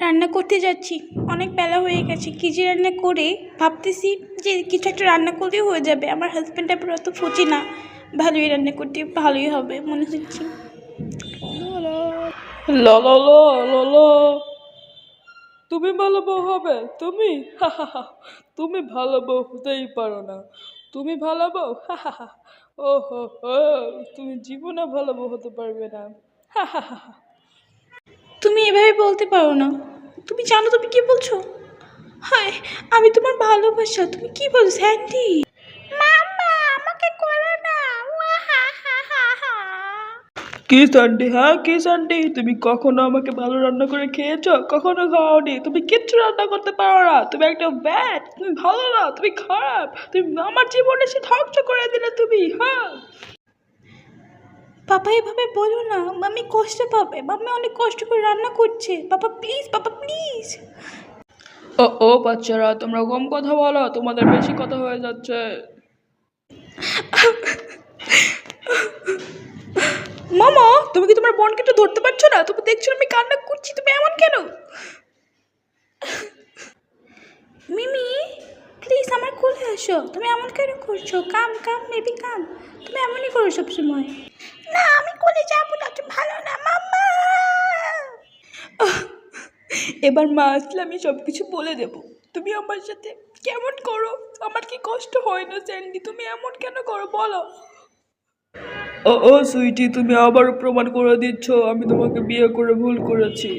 রান্না করতে যাচ্ছি। অনেক বেলা হয়ে গেছে। কী যে রান্না করে ভাবতেছি যে কিছু একটা রান্না করলেও হয়ে যাবে। আমার হাজব্যান্ড আবার অত ফুচি না। ভালোই রান্না করতে ভালোই হবে, মনে হচ্ছে। লা লা তুমি ভালো বউ হবে? তুমি? তুমি ভালো বউ হতেই পারো না। তুমি ভালো বউ? ও হো তুমি জীবনে ভালো বউ হতে পারবে না। হা হা হা। তুমি এভাবে বলতে পারো না। তুমি জানো তুমি কি বলছো? হায় আমি তোমার ভালোবাসা তুমি কি বলছো স্যান্ডি? মামা আমাকে করো না। কি সান্ডি হ্যাঁ কি সান্ডি তুমি কখনো আমাকে ভালো রান্না করে খেয়েছো? কখনো খাওনি? তুমি কিচ্ছু রান্না করতে পারো না। তুমি একটা ব্যাট। তুমি ভালো না তুমি খারাপ। তুমি আমার জীবনে সে ধ্বংস করে দিলে তুমি হ্যাঁ। পাপা এভাবে বলো না। মাম্মি কষ্ট পাবে। মাম্মি অনেক কষ্ট করে রান্না করছে। পাপা প্লিজ পাপা প্লিজ ও ও বাচ্চারা তোমরা কম কথা বলো তোমাদের বেশি কথা হয়ে যাচ্ছে। মামা তুমি কি তোমার বোনকে একটু ধরতে পারছ না? তুমি দেখছ আমি কান্না করছি? তুমি এমন কেন? মিমি প্লিজ আমার কোলে আসো। তুমি এমন কেন করছ? Calm calm maybe calm. তুমি এমনই করো সবসময়। না আমি কোলে যাব না তুমি ভালো না মাম্মা এবার মা আসলে আমি সব কিছু বলে দেব। তুমি আমার সাথে কেমন করো? আমার কি কষ্ট হয় না, স্যান্ডি? তুমি এমন কেন করো, বলো। ও ও, সুইটি, তুমি আবার প্রমাণ করে দিচ্ছ, আমি তোমাকে বিয়ে করে ভুল করেছি।